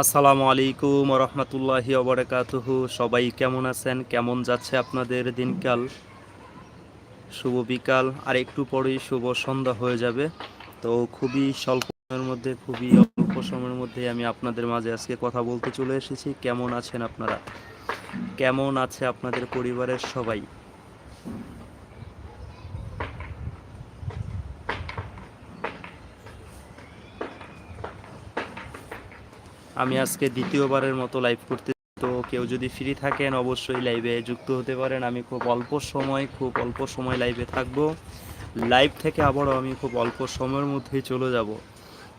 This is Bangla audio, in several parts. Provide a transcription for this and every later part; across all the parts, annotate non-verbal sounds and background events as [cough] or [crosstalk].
আসসালামু আলাইকুম রহমতুল্লাহি ওবরাকাতুহু। সবাই কেমন আছেন? কেমন যাচ্ছে আপনাদের দিনকাল? শুভ বিকাল। আর একটু পরেই শুভ সন্ধ্যা হয়ে যাবে। তো খুবই স্বল্প সময়ের মধ্যে, খুবই অল্প সময়ের মধ্যে আমি আপনাদের মাঝে আজকে কথা বলতে চলে এসেছি। কেমন আছেন আপনারা? কেমন আছে আপনাদের পরিবারের সবাই? আমি আজকে দ্বিতীয়বারের মতো লাইভ করতে তো কেউ যদি ফ্রি থাকেন, অবশ্যই লাইভে যুক্ত হতে পারেন। আমি খুব অল্প সময়, খুব অল্প সময় লাইভে থাকব। লাইভ থেকে আবারও আমি খুব অল্প সময়ের মধ্যেই চলে যাব।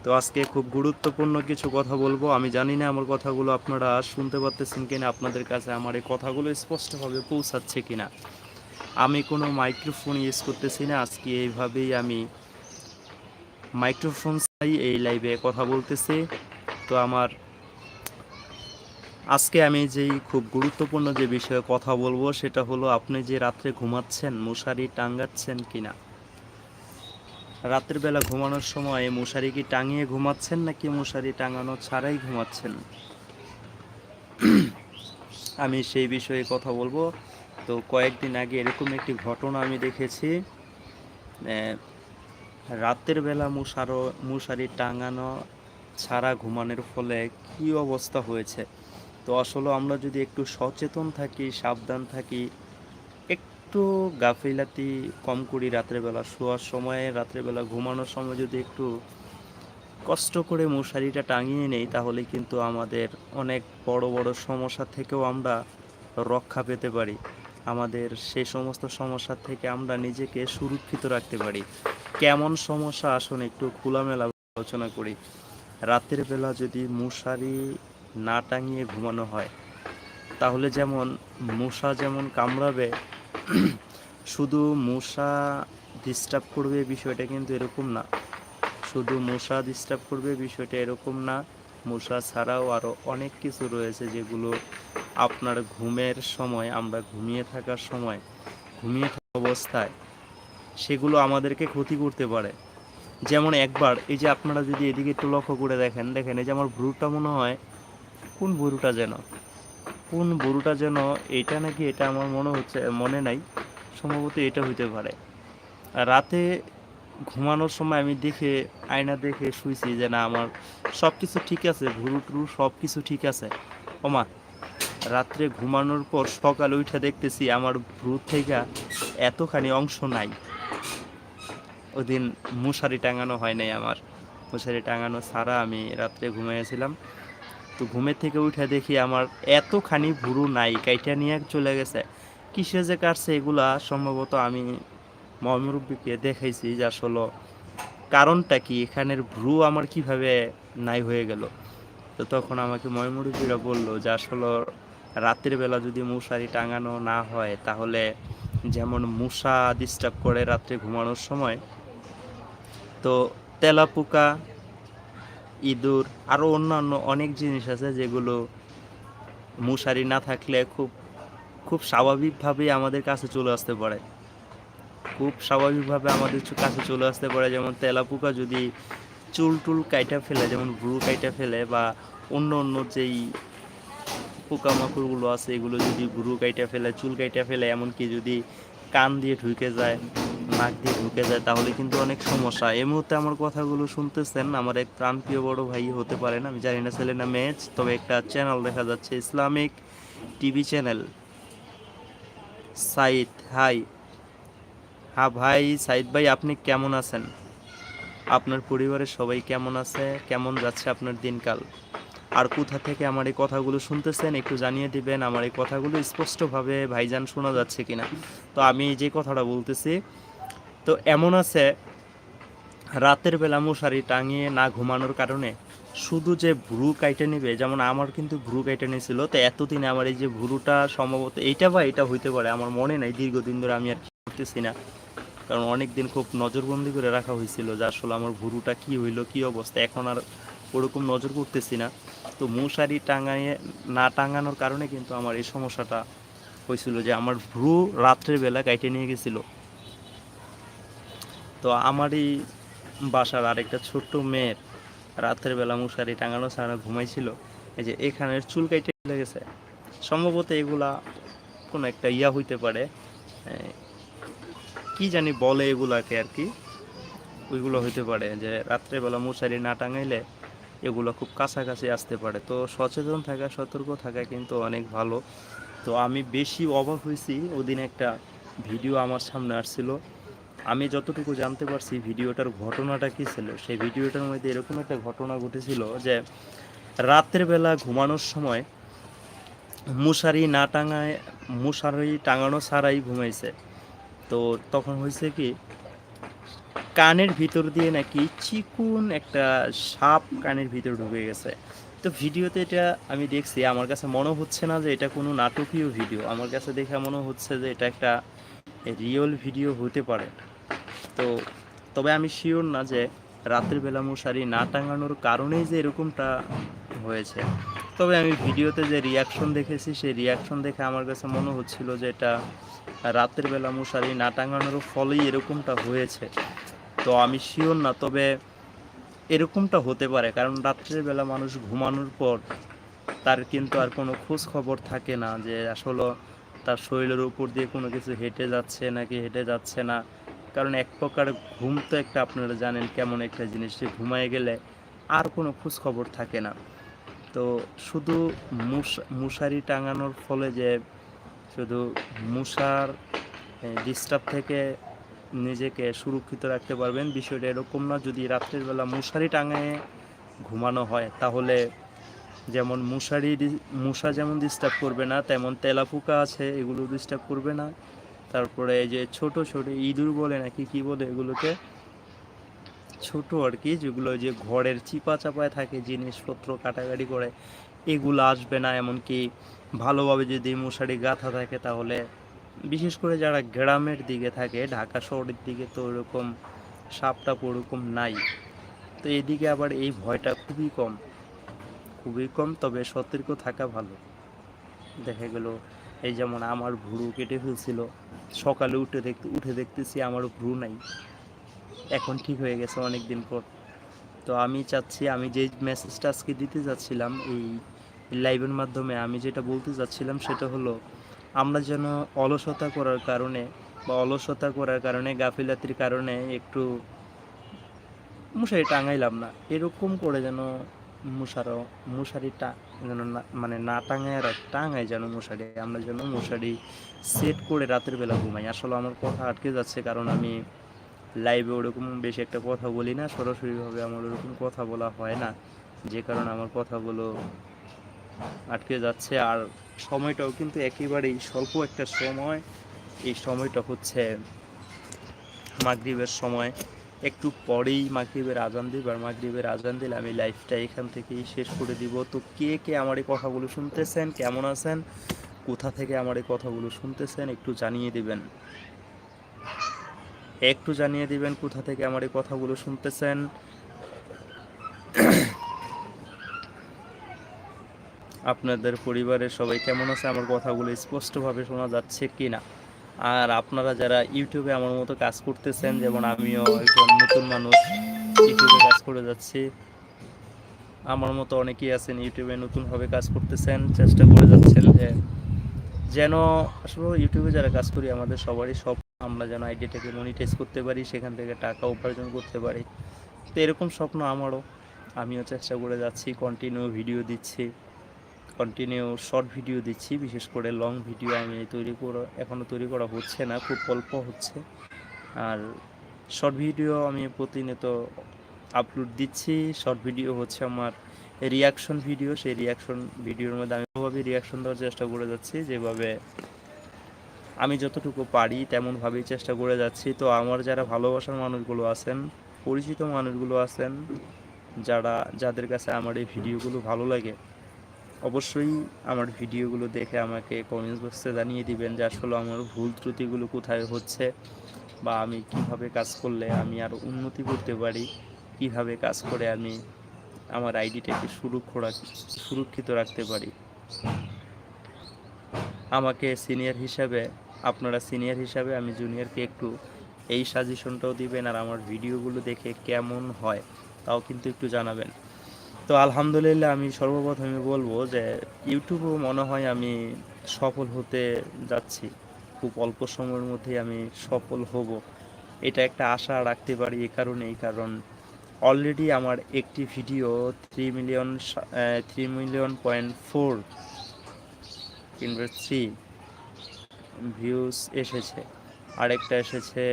তো আজকে খুব গুরুত্বপূর্ণ কিছু কথা বলব। আমি জানি না আমার কথাগুলো আপনারা শুনতে পারতেছেন কিনা, আপনাদের কাছে আমার এই কথাগুলো স্পষ্টভাবে পৌঁছাচ্ছে কিনা। আমি কোনো মাইক্রোফোন ইউজ করতেছি না। আজকে এইভাবেই আমি মাইক্রোফোন চাই, এই লাইভে কথা বলতেছি। তো আমার আজকে আমি যেই খুব গুরুত্বপূর্ণ যে বিষয়ে কথা বলব, সেটা হলো আপনি যে রাত্রে ঘুমাচ্ছেন, মশারি টাঙ্গাচ্ছেন কিনা? রাতের বেলা ঘুমানোর সময় মশারি কি টাঙিয়ে ঘুমাচ্ছেন, নাকি মশারি টাঙানো ছাড়াই ঘুমাচ্ছেন? [clears throat] আমি সেই বিষয়ে কথা বলব। তো কয়েকদিন আগে এরকম একটি ঘটনা আমি দেখেছি রাতের বেলা মশারো, মশারি টাঙানো ছাড়া ঘুমানোর ফলে কি অবস্থা হয়েছে? তো আসলে আমরা যদি একটু সচেতন থাকি, সাবধান থাকি, একটু গাফিলাতি কম করি রাত্রেবেলা, শোয়ার সময়ে, রাত্রেবেলা ঘুমানোর সময় যদি একটু কষ্ট করে মশারিটা টাঙিয়ে নেই, তাহলে কিন্তু আমাদের অনেক বড় বড় সমস্যা থেকেও আমরা রক্ষা পেতে পারি। আমাদের সেই সমস্ত সমস্যা থেকে আমরা নিজেকে সুরক্ষিত রাখতে পারি। কেমন সমস্যা? আসুন একটু খোলামেলা আলোচনা করি। রাতের বেলা যদি মশারি না টাঙিয়ে ঘুমানো হয়। তাহলে যেমন মশা যেমন কামড়াবে, শুধু মশা ডিস্টার্ব করবে বিষয়টা কিন্তু এরকম না। শুধু মশা ডিস্টার্ব করবে বিষয়টা এরকম না। মশা ছাড়াও আরও অনেক কিছু রয়েছে যেগুলো আপনার ঘুমের সময়, আমরা ঘুমিয়ে থাকার সময়, ঘুমিয়ে থাকা অবস্থায় সেগুলো আমাদেরকে ক্ষতি করতে পারে। যেমন একবার, এই যে আপনারা যদি এদিকে একটু লক্ষ্য করে দেখেন দেখেন এই যে আমার ভ্রুটা মনে হয় কোন ভ্রুটা যেন? কোন গরুটা যেন এটা নাকি এটা আমার মনে হচ্ছে, মনে নাই। সম্ভবত এটা হইতে পারে। রাতে ঘুমানোর সময় আমি দেখে, আয়না দেখে শুয়েছি যে না, আমার সব কিছু ঠিক আছে ভুরু টুরু সব কিছু ঠিক আছে। ওমা, রাত্রে ঘুমানোর পর সকালে উঠে দেখতেছি আমার ভ্রু থেকে এতখানি অংশ নাই। ওদিন মশারি টাঙানো হয় নাই আমার। মশারি টাঙানো ছাড়া আমি রাত্রে ঘুমিয়েছিলাম তো ঘুমের থেকে উঠে দেখি আমার এতখানি ভুরু নাই, কাইটা নিয়ে চলে গেছে। কিসে যে কাটছে এগুলা সম্ভবত আমি মহামুরব্বীকে দেখাইছি যে আসলে কারণটা কি, এখানের ভ্রু আমার কীভাবে নাই হয়ে গেল। তো তখন আমাকে ময়মুরব্বীরা বলল যে আসলে রাতের বেলা যদি মশারি টাঙানো না হয়, তাহলে যেমন মশা ডিস্টার্ব করে রাত্রে ঘুমানোর সময়, তো তেলাপোকা ইঁদুর আরও অন্যান্য অনেক জিনিস আছে যেগুলো মশারি না থাকলে খুব খুব স্বাভাবিকভাবেই আমাদের কাছে চলে আসতে পারে। খুব স্বাভাবিকভাবে আমাদের কাছে চলে আসতে পারে। যেমন তেলাপোকা যদি চুল টুল কাইটা ফেলে, যেমন ভ্রু কাইটা ফেলে বা অন্য অন্য যেই পোকামাকড়গুলো আছে, এগুলো যদি ভ্রু কাইটা ফেলে, চুল কাইটা ফেলে, এমনকি যদি কান দিয়ে ঢুকে যায় নাক দিয়ে ঢুকে যায়, তাহলে কিন্তু অনেক সমস্যা। এই মুহূর্তে আমার কথাগুলো শুনতেছেন, আমার এক প্রাণপ্রিয় বড় ভাই হতে পারেন, আমি জানি না ছেলে না মেয়ে তবে একটা চ্যানেল দেখা যাচ্ছে, Islamic TV channel Saeed, hi. হ্যাঁ ভাই, সাইদ ভাই, আপনি কেমন আছেন? আপনার পরিবারের সবাই কেমন আছে? কেমন যাচ্ছে আপনার দিনকাল? আর কোথা থেকে আমার এই কথাগুলো শুনতেছেন, একটু জানিয়ে দিবেন, আমার এই কথাগুলো স্পষ্টভাবে ভাইজান শোনা যাচ্ছে কিনা। তো আমি যে কথাটা বলতেছি তো এমন আছে, রাতের বেলা মশারি টাঙিয়ে না ঘুমানোর কারণে শুধু যে ভ্রু কাইটে নেবে, যেমন আমার কিন্তু ভ্রু কাইটে নিয়েছিল, তো এতদিনে আমার এই যে ভ্রুটা সম্ভবত এইটা বা এটা হইতে পারে, আমার মনে নাই, দীর্ঘদিন ধরে আমি আর কি করতেছি না। কারণ অনেক দিন খুব নজরবন্দি করে রাখা হয়েছিল যে আসলে আমার ভুরুটা কি হইল, কি অবস্থা, এখন আর ওরকম নজর করতেছি না। তো মশারি টাঙাইয়ে না টাঙানোর কারণে কিন্তু আমার এই সমস্যাটা হয়েছিল যে আমার ভ্রু রাত্রের বেলা কাইটে নিয়ে গেছিল। তো আমারই বাসার আরেকটা ছোট্ট মেয়ের রাতের বেলা মশারি টাঙানো ছাড়া ঘুমাইছিল। এই যে এখানের চুল কাইটে লেগেছে সম্ভবত এগুলা কোনো একটা ইয়া হইতে পারে। কি জানি বলে এগুলাকে আর কি। ওইগুলো হইতে পারে যে রাত্রেবেলা মশারি না টাঙাইলে এগুলো খুব কাছাকাছি আসতে পারে। তো সচেতন থাকা, সতর্ক থাকা কিন্তু অনেক ভালো। তো আমি বেশি অবাক হয়েছি ওদিন একটা ভিডিও আমার সামনে আসছিল। আমি যতটুকু জানতে পারছি ভিডিওটার ঘটনাটা কী ছিল, সেই ভিডিওটার মধ্যে এরকম একটা ঘটনা ঘটেছিল যে রাতের বেলা ঘুমানোর সময় মশারি না টাঙায়, মশারি টাঙানো ছাড়াই ঘুমাইছে। তো তখন হয়েছে কি, কানের ভিতর দিয়ে নাকি চিকুন একটা সাপ কানের ভিতর ঢুকে গেছে। তো ভিডিওতে এটা আমি দেখছি, আমার কাছে মনে হচ্ছে না যে এটা কোনো নাটকীয় ভিডিও। আমার কাছে দেখে মনে হচ্ছে যে এটা একটা রিয়েল ভিডিও হতে পারে। তো তবে আমি শিওর না যে রাতের বেলা মশারি না টাঙানোর কারণেই যে এরকমটা হয়েছে। তবে আমি ভিডিওতে যে রিয়াকশন দেখেছি, সেই রিয়াকশন দেখে আমার কাছে মনে হচ্ছিল যে এটা রাতের বেলা মশারি না টাঙানোর ফলেই এরকমটা হয়েছে। তো আমি শিওর না, তবে এরকমটা হতে পারে, কারণ রাত্রের বেলা মানুষ ঘুমানোর পর তার কিন্তু আর কোনো খোঁজ খবর থাকে না যে আসলে তার শরীরের উপর দিয়ে কোনো কিছু হেঁটে যাচ্ছে নাকি হেঁটে যাচ্ছে না। কারণ এক প্রকার ঘুম তো একটা আপনারা জানেন কেমন একটা জিনিস যে ঘুমায় গেলে আর কোনো খোঁজ খবর থাকে না। তো শুধু মশারি টাঙানোর ফলে যে শুধু মশার ডিস্টার্ব থেকে নিজেকে সুরক্ষিত রাখতে পারবেন বিষয়টা এরকম না। যদি রাত্রের বেলা মশারি টাঙায় ঘুমানো হয়, তাহলে যেমন মশারি, মশা যেমন ডিস্টার্ব করবে না, তেমন তেলাপোকা আছে, এগুলো ডিস্টার্ব করবে না। তারপরে এই যে ছোট ছোট ইঁদুর বলে নাকি কি বলে এগুলোকে? ছোট আর কি, যেগুলো যে ঘরের চিপা চাপায় থাকে, জিনিসপত্র কাটাকাটি করে, এগুলো আসবে না। এমনকি ভালোভাবে যদি মশারি গাঁথা থাকে তাহলে, বিশেষ করে যারা গ্রামের দিকে থাকে, ঢাকা শহরের দিকে তো ওরকম সাপটাপ ওরকম নাই। তো এদিকে আবার এই ভয়টা খুবই কম। খুবই কম, তবে সতর্ক থাকা ভালো। দেখা গেল এই যেমন আমার ভ্রু কেটে ফেলছিল। সকালে উঠে দেখতে, উঠে দেখতেছি আমার ভ্রু নাই। এখন ঠিক হয়ে গেছে অনেক দিন পর। তো আমি চাচ্ছি, আমি যে মেসেজটা আজকে দিতে যাচ্ছিলাম, এই লাইভের মাধ্যমে আমি যেটা বলতে যাচ্ছিলাম সেটা হলো, আমরা যেন অলসতা করার কারণে বা অলসতা করার কারণে, গাফিলাতির কারণে একটু মশারি টাঙাইলাম না। এরকম করে যেন মশারও মশারিটা যেন মানে না টাঙায় আর টাঙায় যেন মশারি, আমরা যেন মশারি সেট করে রাতের বেলা ঘুমাই। আসলে আমার কথা আটকে যাচ্ছে কারণ আমি লাইভে ওরকম বেশি একটা কথা বলি না, সরাসরিভাবে আমার ওরকম কথা বলা হয় না। যে কারণে আমার কথাগুলো আটকে যাচ্ছে আর সময়টাও কিন্তু একেবারেই স্বল্প একটা সময়। এই সময়টা হচ্ছে মাগরিবের সময়। একটু পরেই মাগরিবের আজান দিব আর মাগরিবের আজান দিলে আমি লাইফটা এখান থেকেই শেষ করে দিব। তো কে কে আমার এই কথাগুলো শুনতেছেন? কেমন আছেন? কোথা থেকে আমার এই কথাগুলো শুনতেছেন? একটু জানিয়ে দিবেন। একটু জানিয়ে দিবেন কোথা থেকে আমার এই কথাগুলো শুনতেছেন। আপনাদের পরিবারের সবাই কেমন আছে? আমার কথাগুলো স্পষ্টভাবে শোনা যাচ্ছে কি না আর আপনারা যারা ইউটিউবে আমার মতো কাজ করতেছেন, যেমন আমিও একজন নতুন মানুষ, ইউটিউবে কাজ করে যাচ্ছি। আমার মতো অনেকেই আছেন ইউটিউবে নতুনভাবে কাজ করতেছেন, চেষ্টা করে যাচ্ছেন যে যেন আসলে ইউটিউবে যারা কাজ করি, আমাদের সবারই সব আমরা যেন আইডিয়াটাকে মনিটাইজ করতে পারি, সেখান থেকে টাকা উপার্জন করতে পারি। তো এরকম স্বপ্ন আমারও। আমিও চেষ্টা করে যাচ্ছি কন্টিনিউ ভিডিও দিচ্ছি। কন্টিনিউ শর্ট ভিডিও দিচ্ছি, বিশেষ করে লং ভিডিও আমি তৈরি করা এখনও তৈরি করা হচ্ছে না, খুব অল্প হচ্ছে। আর শর্ট ভিডিও আমি প্রতিনিয়ত আপলোড দিচ্ছি শর্ট ভিডিও হচ্ছে আমার রিয়াকশন ভিডিও সেই রিয়াকশন ভিডিওর মধ্যে আমি ওভাবে রিয়াকশন দেওয়ার চেষ্টা করে যাচ্ছি, যেভাবে আমি যতটুকু পারি তেমনভাবেই চেষ্টা করে যাচ্ছি। তো আমার যারা ভালোবাসার মানুষগুলো আছেন, পরিচিত মানুষগুলো আছেন, যারা, যাদের কাছে আমার এই ভিডিওগুলো ভালো লাগে অবশ্যই আমার ভিডিওগুলো দেখে আমাকে কমেন্টস বক্সে জানিয়ে দিবেন যে আসলে আমার ভুল ত্রুটিগুলো কোথায় হচ্ছে বা আমি কীভাবে কাজ করলে আমি আরও উন্নতি করতে পারি, কীভাবে কাজ করে আমি আমার আইডিটাকে সুরক্ষ সুরক্ষিত রাখতে পারি। আমাকে সিনিয়র হিসাবে, আপনারা সিনিয়র হিসাবে, আমি জুনিয়রকে একটু এই সাজেশনটাও দিবেন আর আমার ভিডিওগুলো দেখে কেমন হয়, তাও কিন্তু একটু জানাবেন। তো আলহামদুলিল্লাহ আমি সর্বপ্রথমে বলব যে ইউটিউবেও মনে হয় আমি সফল হতে যাচ্ছি। খুব অল্প সময়ের মধ্যেই আমি সফল হব। এটা একটা আশা রাখতে পারি এই কারণেই, কারণ অলরেডি আমার একটি video three million three million point four কিংবা থ্রি ভিউজ এসেছে। আরেকটা এসেছে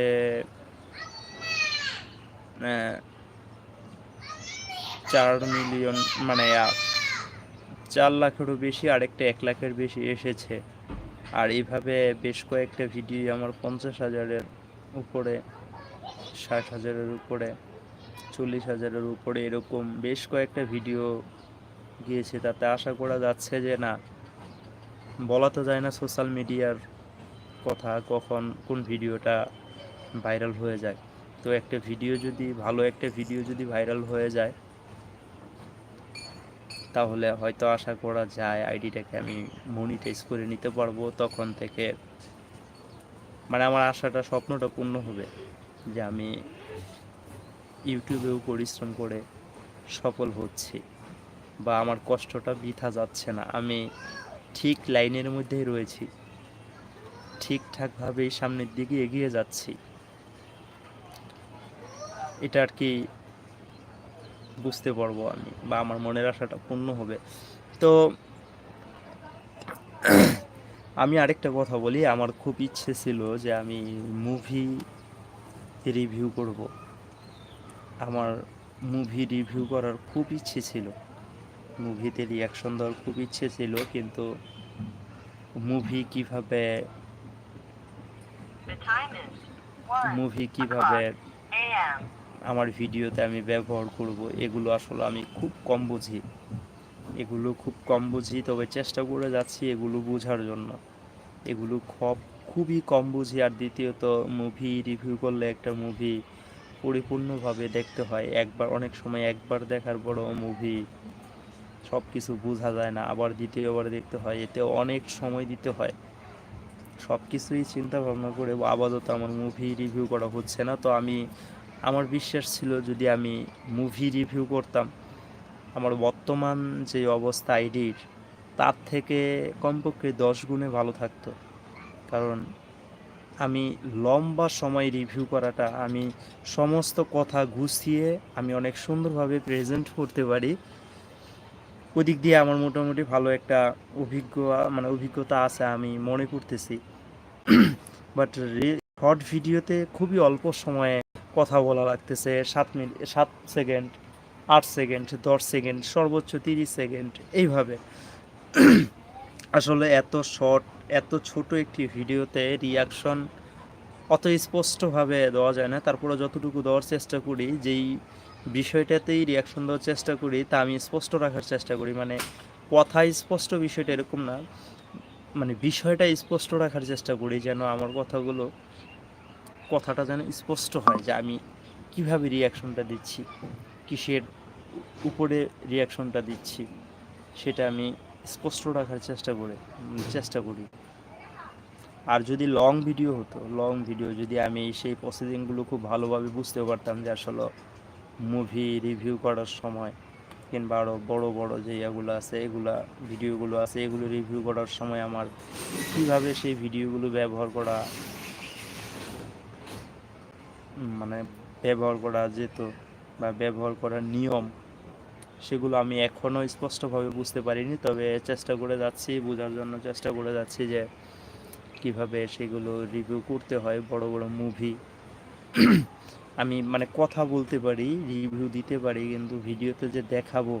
চার মিলিয়ন মানে চার লাখেরও বেশি, আরেকটা এক লাখের বেশি এসেছে। আর এইভাবে বেশ কয়েকটা ভিডিও আমার পঞ্চাশ হাজারের উপরে, ষাট হাজারের উপরে, চল্লিশ হাজারের উপরে এরকম বেশ কয়েকটা ভিডিও গিয়েছে। তাতে আশা করা যাচ্ছে যে, না, বলা তো যায় না সোশ্যাল মিডিয়ার কথা কখন কোন ভিডিওটা ভাইরাল হয়ে যায়। তো একটা ভিডিও যদি, ভালো একটা ভিডিও যদি ভাইরাল হয়ে যায় তাহলে হয়তো আশা করা যায় আইডিটাকে আমি মনিটাইজ করে নিতে পারব তখন থেকে। মানে আমার আশাটা, স্বপ্নটা পূর্ণ হবে যে আমি ইউটিউবেও পরিশ্রম করে সফল হচ্ছি বা আমার কষ্টটা বৃথা যাচ্ছে না। আমি ঠিক লাইনের মধ্যেই রয়েছি, ঠিকঠাকভাবেই সামনের দিকে এগিয়ে যাচ্ছি। এটা আর কি বুঝতে পারব আমি বা আমার মনের আশাটা পূর্ণ হবে। তো [clears throat] আমি আরেকটা কথা বলি আমার খুব ইচ্ছে ছিল যে আমি মুভি রিভিউ করব। আমার মুভি রিভিউ করার খুব ইচ্ছে ছিল। মুভিতে রিয়াকশন দেওয়ার খুব ইচ্ছে ছিল কিন্তু মুভি কীভাবে মুভি কীভাবে. আমার ভিডিওতে আমি ব্যবহার করব, এগুলো আসলে আমি খুব কম বুঝি। এগুলো খুব কম বুঝি, তবে চেষ্টা করে যাচ্ছি এগুলো বোঝার জন্য। এগুলো খুব, খুবই কম বুঝি আর দ্বিতীয়ত মুভি রিভিউ করলে একটা মুভি পরিপূর্ণভাবে দেখতে হয়। একবার, অনেক সময় একবার দেখার পরও মুভি সব কিছু বোঝা যায় না, আবার দ্বিতীয়বার দেখতে হয় এতে অনেক সময় দিতে হয়। সব কিছুই চিন্তা ভাবনা করে আপাতত আমার মুভি রিভিউ করা হচ্ছে না, তো আমি আমার বিশ্বাস ছিল যদি আমি মুভি রিভিউ করতাম, আমার বর্তমান যে অবস্থা আইডির তার থেকে কমপক্ষে দশ গুণে ভালো থাকতো। কারণ আমি লম্বা সময় রিভিউ করাটা, আমি সমস্ত কথা গুছিয়ে আমি অনেক সুন্দরভাবে প্রেজেন্ট করতে পারি। ওদিক দিয়ে আমার মোটামুটি ভালো একটা অভিজ্ঞ মানে অভিজ্ঞতা আছে আমি মনে করতেছি। [clears throat] বাট শর্ট ভিডিওতে খুবই অল্প সময়ে কথা বলা লাগতেছে। সাত মিনিট সাত সেকেন্ড, আট সেকেন্ড, দশ সেকেন্ড, সর্বোচ্চ তিরিশ সেকেন্ড, এইভাবে। আসলে এত শর্ট, এত ছোট একটি ভিডিওতে রিয়াকশন অত স্পষ্টভাবে দেওয়া যায় না। তারপরে যতটুকু দেওয়ার চেষ্টা করি, যেই বিষয়টাতেই রিয়াকশন দেওয়ার চেষ্টা করি, তা আমি স্পষ্ট রাখার চেষ্টা করি। মানে কথা স্পষ্ট বিষয়টা এরকম না মানে বিষয়টা স্পষ্ট রাখার চেষ্টা করি যেন আমার কথাগুলো কথাটা যেন স্পষ্ট হয় যে আমি কীভাবে রিয়াকশনটা দিচ্ছি, কিসের উপরে রিয়াকশনটা দিচ্ছি, সেটা আমি স্পষ্ট রাখার চেষ্টা করে, চেষ্টা করি। আর যদি লং ভিডিও হতো লং ভিডিও যদি আমি সেই প্রসিডিংগুলো খুব ভালোভাবে বুঝতে পারতাম যে আসলে মুভি রিভিউ করার সময় কিংবা আরও বড় বড় যে ইয়েগুলো আছে, এগুলা ভিডিওগুলো আছে, এগুলো রিভিউ করার সময় আমার কীভাবে সেই ভিডিওগুলো ব্যবহার করা মানে ব্যবহার করা যেত বা ব্যবহার করার নিয়ম, সেগুলো আমি এখনও স্পষ্টভাবে বুঝতে পারিনি। তবে চেষ্টা করে যাচ্ছি, বোঝার জন্য চেষ্টা করে যাচ্ছি যে কীভাবে সেগুলো রিভিউ করতে হয়, বড় বড় মুভি আমি মানে কথা বলতে পারি রিভিউ দিতে পারি, কিন্তু ভিডিওতে যে দেখাবো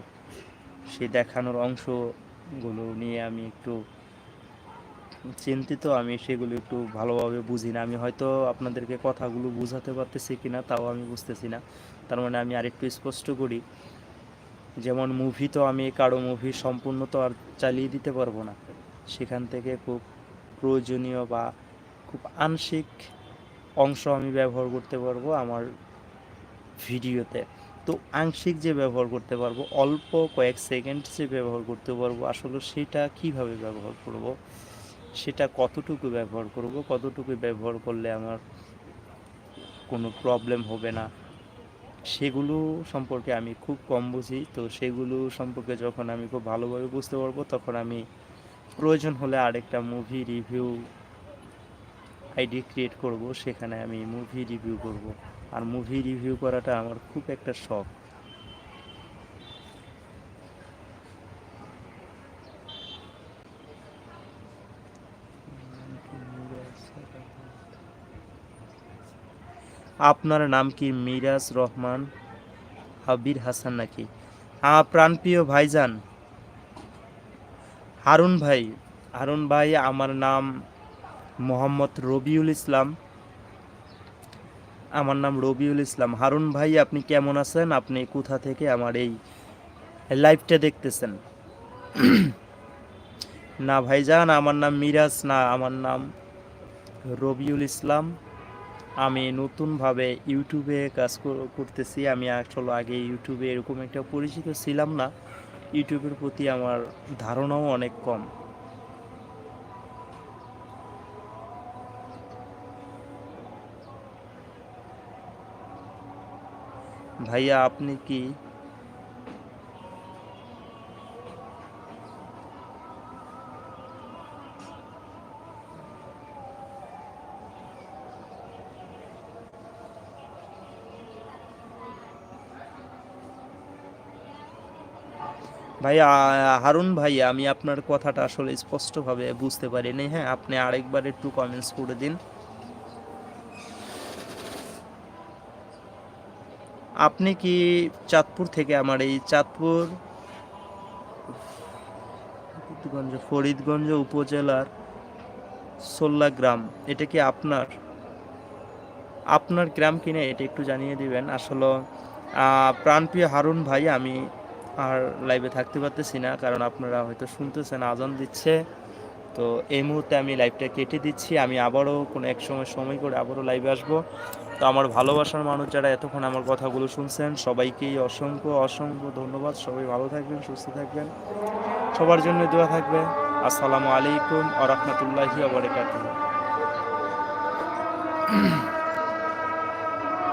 সেই দেখানোর অংশগুলো নিয়ে আমি একটু চিন্তিত, আমি সেগুলো একটু ভালোভাবে বুঝি না। আমি হয়তো আপনাদেরকে কথাগুলো বোঝাতে পারতেছি কিনা, তাও আমি বুঝতেছি না। তার মানে আমি আরেকটু স্পষ্ট করি, যেমন মুভি তো আমি কারও মুভি সম্পূর্ণ তো আর চালিয়ে দিতে পারব না। সেখান থেকে খুব প্রয়োজনীয় বা খুব আংশিক অংশ আমি ব্যবহার করতে পারব আমার ভিডিওতে। তো আংশিক যে ব্যবহার করতে পারব, অল্প কয়েক সেকেন্ড যে ব্যবহার করতে পারব, আসলে সেটা কীভাবে ব্যবহার করব? সেটা কতটুকু ব্যবহার করব? কতটুকু ব্যবহার করলে আমার কোনো প্রবলেম হবে না? সেগুলো সম্পর্কে আমি খুব কম বুঝি। তো সেগুলো সম্পর্কে যখন আমি খুব ভালোভাবে বুঝতে পারব, তখন আমি প্রয়োজন হলে আরেকটা মুভি রিভিউ আইডি ক্রিয়েট করব। সেখানে আমি মুভি রিভিউ করব। আর মুভি রিভিউ করাটা আমার খুব একটা শখ। আপনার নাম কি মিরাজ রহমান? হাবির হাসান নাকি? প্রাণপ্রিয় ভাইজান। হারুন ভাই হারুন ভাই, আমার নাম মোহাম্মদ রবিউল ইসলাম। আমার নাম রবিউল ইসলাম। হারুন ভাই, আপনি কেমন আছেন? আপনি কোথা থেকে আমার এই লাইভটা দেখতেছেন? [clears throat] না ভাইজান, আমার নাম মিরাজ, না, আমার নাম রবিউল ইসলাম। আমি নতুনভাবে ইউটিউবে কাজ করতেছি। আমি আসলে আগে ইউটিউবে এরকম একটা পরিচিত ছিলাম না। ইউটিউবের প্রতি আমার ধারণাও অনেক কম। ভাইয়া, আপনি কি ভাই আ- হারুন ভাই আমি আপনার কথাটা আসলে স্পষ্টভাবে বুঝতে পারিনি হ্যাঁ আপনি আরেকবার একটু কমেন্টস করে দিন। আপনি কি চাঁদপুর থেকে আমার এই চাঁদপুর, ফরিদগঞ্জ ফরিদগঞ্জ উপজেলার সোল্লা গ্রাম, এটা কি আপনার? আপনার গ্রাম কিনে এটা একটু জানিয়ে দিবেন। আসলে প্রাণপ্রিয় হারুন ভাই, আমি আর লাইভে থাকতে পারতেছি না, কারণ আপনারা হয়তো শুনতেছেন, আজান দিচ্ছে। তো এই মুহূর্তে আমি লাইভটা কেটে দিচ্ছি। আমি আবারও কোনো এক সময় সময় করে আবারও লাইভে আসব। তো আমার ভালোবাসার মানুষ যারা এতক্ষণ আমার কথাগুলো শুনছেন, সবাইকেই অসংখ্য অসংখ্য ধন্যবাদ। সবাই ভালো থাকবেন, সুস্থ থাকবেন। সবার জন্য দোয়া থাকবে। আসসালামু আলাইকুম আ রহমতুল্লাহি